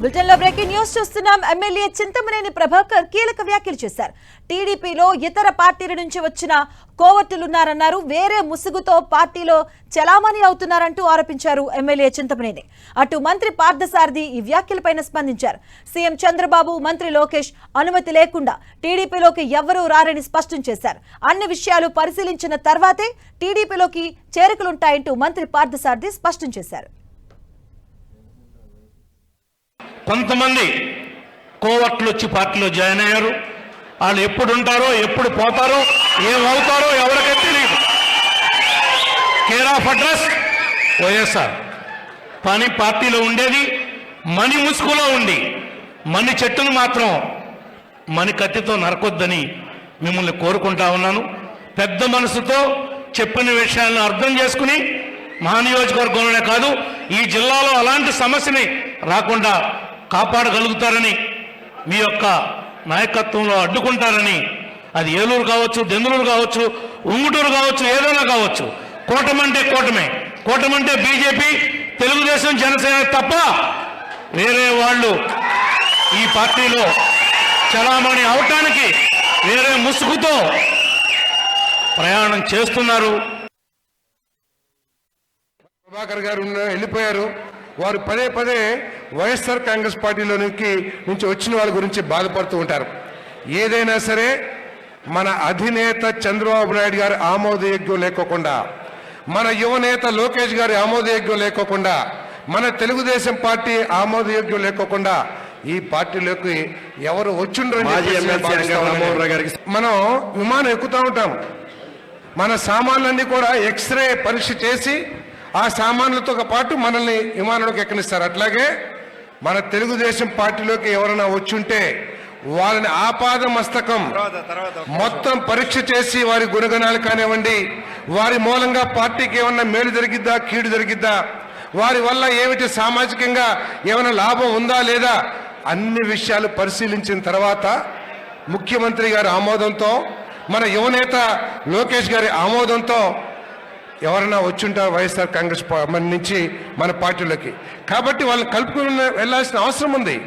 బులెటిన్లో breaking news చూస్తున్నాం. MLA Chintamaneni Prabhakar కీలక వ్యాఖ్యలు చేశారు. టీడీపీలో ఇతర పార్టీల నుంచి వచ్చిన కోవర్టులున్నారన్నారు. వేరే ముసుగుతో పార్టీలో చలామణి అవుతున్నారంటూ ఆరోపించారు ఎమ్మెల్యే చింతమనేని. అటు మంత్రి పార్థసారథి ఈ వ్యాఖ్యలపైన స్పందించారు. సీఎం చంద్రబాబు మంత్రి లోకేష్ అనుమతి లేకుండా టీడీపీలోకి ఎవ్వరూ రారని స్పష్టం చేశారు. అన్ని విషయాలు పరిశీలించిన తర్వాతే టీడీపీలోకి చేరికలుంటాయంటూ మంత్రి పార్థసారథి స్పష్టం చేశారు. కొంతమంది కోవట్లు వచ్చి పార్టీలో జాయిన్ అయ్యారు. వాళ్ళు ఎప్పుడు ఉంటారో ఎప్పుడు పోతారో ఏమవుతారో ఎవరికీ తెలియదు కేర్ ఆఫ్ అడ్రస్ వైఎస్ఆర్ పని పార్టీలో ఉండేది మణి ముసుగులో ఉండి మణి చెట్టును మాత్రం మణి కత్తితో నరకొద్దని మిమ్మల్ని కోరుకుంటా ఉన్నాను. పెద్ద మనసుతో చెప్పిన విషయాలను అర్థం చేసుకుని మా నియోజకవర్గంలోనే కాదు ఈ జిల్లాలో అలాంటి సమస్యని రాకుండా కాపాడగలుగుతారని మీ యొక్క నాయకత్వంలో అడ్డుకుంటారని అది ఏలూరు కావచ్చు దెందులూరు కావచ్చు ఉంగుటూరు కావచ్చు ఏదైనా కావచ్చు కూటమంటే కూటమే. కూటమంటే బీజేపీ తెలుగుదేశం జనసేన తప్ప వేరే వాళ్ళు ఈ పార్టీలో చలామణి అవటానికి వేరే ముసుగుతో ప్రయాణం చేస్తున్నారు. ప్రభాకర్ గారు వెళ్ళిపోయారు. వారు పదే పదే వైఎస్ఆర్ కాంగ్రెస్ పార్టీలోనికి నుంచి వచ్చిన వాళ్ళ గురించి బాధపడుతూ ఉంటారు. ఏదైనా సరే మన అధినేత చంద్రబాబు నాయుడు గారి ఆమోదయోగ్యం లేకోకుండా మన యువనేత లోకేష్ గారి ఆమోదయోగ్యం లేకోకుండా మన తెలుగుదేశం పార్టీ ఆమోదయోగ్యం లేకోకుండా ఈ పార్టీలోకి ఎవరు వచ్చిండ్రు మనం విమానం ఎక్కుతూ ఉంటాం. మన సామాన్లన్నీ కూడా ఎక్స్రే పరీక్ష చేసి ఆ సామాన్లతో పాటు మనల్ని విమానంలోకి ఎక్కనిస్తారు. అట్లాగే మన తెలుగుదేశం పార్టీలోకి ఎవరైనా వచ్చుంటే వాళ్ళని ఆపాద మస్తకం. మొత్తం పరీక్ష చేసి వారి గుణగణాలు కానివ్వండి వారి మూలంగా పార్టీకి ఏమన్నా మేలు జరిగిద్దా కీడు జరిగిద్దా వారి వల్ల ఏమిటి సామాజికంగా ఏమైనా లాభం ఉందా లేదా అన్ని విషయాలు పరిశీలించిన తర్వాత ముఖ్యమంత్రి గారి ఆమోదంతో మన యువనేత లోకేష్ గారి ఆమోదంతో ఎవరైనా వచ్చుంటారు వైఎస్ఆర్ కాంగ్రెస్ మన నుంచి మన పార్టీలోకి. కాబట్టి వాళ్ళని కలుపుకుని వెళ్ళాల్సిన అవసరం ఉంది.